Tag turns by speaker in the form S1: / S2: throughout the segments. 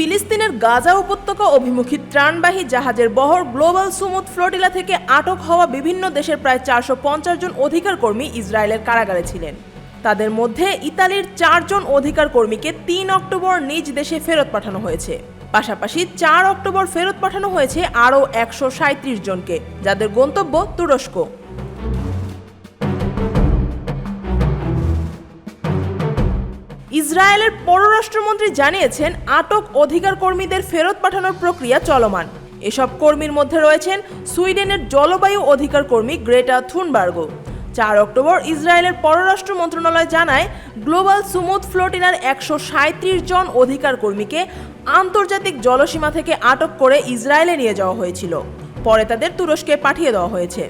S1: ফিলিস্তিনের গাজা উপত্যকা অভিমুখী ত্রাণবাহী জাহাজের বহর গ্লোবাল সুমুদ ফ্লোটিলা থেকে আটক হওয়া বিভিন্ন দেশের প্রায় চারশো পঞ্চাশ জন অধিকার কর্মী ইসরায়েলের কারাগারে ছিলেন। তাদের মধ্যে ইতালির চারজন অধিকার কর্মীকে তিন অক্টোবর নিজ দেশে ফেরত পাঠানো হয়েছে। পাশাপাশি চার অক্টোবর ফেরত পাঠানো হয়েছে আরও একশো জনকে, যাদের গন্তব্য তুরস্ক। ইসরায়েলের পররাষ্ট্রমন্ত্রী জানিয়েছেন, আটক অধিকার কর্মীদের ফেরত পাঠানোর প্রক্রিয়া চলমান। এসব কর্মীর মধ্যে রয়েছেন সুইডেনের জলবায়ু অধিকার কর্মী গ্রেটা থুনবার্গো। চার অক্টোবর ইসরায়েলের পররাষ্ট্র মন্ত্রণালয় জানায়, গ্লোবাল সুমুদ ফ্লোটিনার একশো সাঁত্রিশ জন অধিকার কর্মীকে আন্তর্জাতিক জলসীমা থেকে আটক করে ইসরায়েলে নিয়ে যাওয়া হয়েছিল। পরে তাদের তুরস্কে পাঠিয়ে দেওয়া হয়েছে।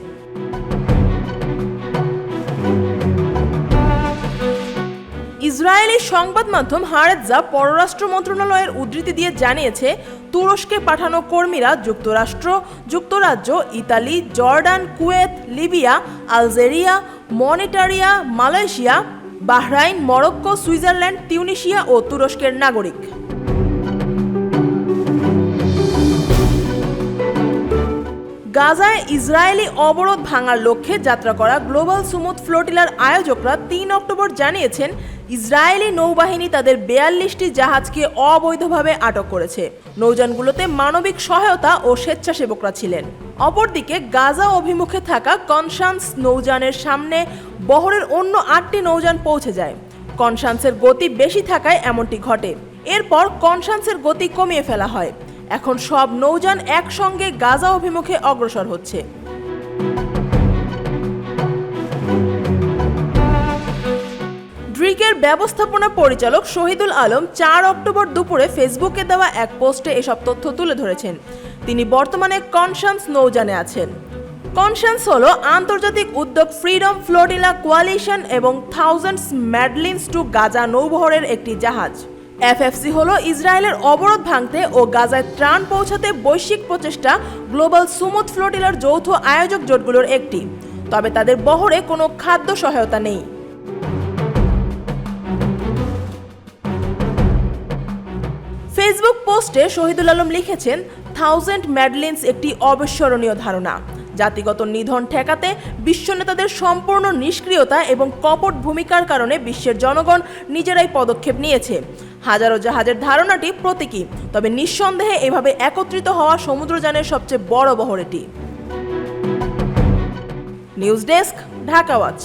S1: ইসরায়েলি সংবাদ মাধ্যম হারেজা পররাষ্ট্র মন্ত্রণালয়ের উদ্ধৃতি দিয়ে জানিয়েছে, তুরস্কে পাঠানো কর্মীরা যুক্তরাষ্ট্র, যুক্তরাজ্য, Italy, Jordan, Kuwait, Libya, Algeria, Mauritania, Malaysia, Bahrain, Morocco, Switzerland Tunisia ও তুরস্কের নাগরিক। গাজায় ইসরায়েলি অবরোধ ভাঙার লক্ষ্যে যাত্রা করা গ্লোবাল সুমুদ ফ্লোটিলার আয়োজকরা তিন অক্টোবর জানিয়েছেন, ইসরায়েলি নৌবাহিনী তাদের বেয়াল্লিশটি জাহাজকে অবৈধভাবে আটক করেছে। নৌযানগুলোতে মানবিক সহায়তা ও স্বেচ্ছাসেবকরা ছিলেন। অপরদিকে গাজা অভিমুখে থাকা কনসান্স নৌযানের সামনে বহরের অন্য আটটি নৌযান পৌঁছে যায়। কনসান্সের গতি বেশি থাকায় এমনটি ঘটে। এরপর কনসান্সের গতি কমিয়ে ফেলা হয়। এখন সব নৌযান একসঙ্গে গাজা অভিমুখে অগ্রসর হচ্ছে। ড্রিকের ব্যবস্থাপনা পরিচালক শহীদুল আলম চার অক্টোবর দুপুরে ফেসবুকে দেওয়া এক পোস্টে এসব তথ্য তুলে ধরেছেন। তিনি বর্তমানে কনসান্স নৌযানে আছেন। কনসান্স হল আন্তর্জাতিক উদ্যোগ ফ্রিডম ফ্লোটিলা কোয়ালিশন এবং থাউজেন্ডস ম্যাডলিনস টু গাজা নৌবহরের একটি জাহাজ। এফএফসি হলো ইসরায়েলের অবরোধ ভাঙতে ও গাজায় ত্রাণ পৌঁছাতে বৈশ্বিক প্রচেষ্টা, গ্লোবাল সুমুদ ফ্লোটিলার যৌথ আয়োজক জোটগুলোর একটি। তবে তাদের বহরে কোনো খাদ্য সহায়তা নেই। ফেসবুক পোস্টে শহীদুল আলম লিখেছেন, থাউজেন্ড ম্যাডলিন্স একটি অবিস্মরণীয় ধারণা। জাতিগত নিধন ঠেকাতে বিশ্ব নেতাদের সম্পূর্ণ নিষ্ক্রিয়তা এবং কপট ভূমিকার কারণে বিশ্বের জনগণ নিজেরাই পদক্ষেপ নিয়েছে। হাজারো জাহাজের ধারণাটি প্রতীকী, তবে নিঃসন্দেহে এভাবে একত্রিত হওয়া সমুদ্রযানের সবচেয়ে বড় বহর এটি। News desk, Dhaka watch.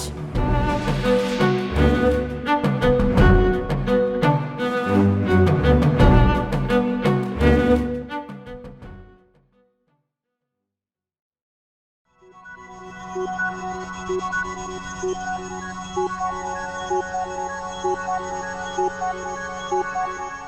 S2: Thank you.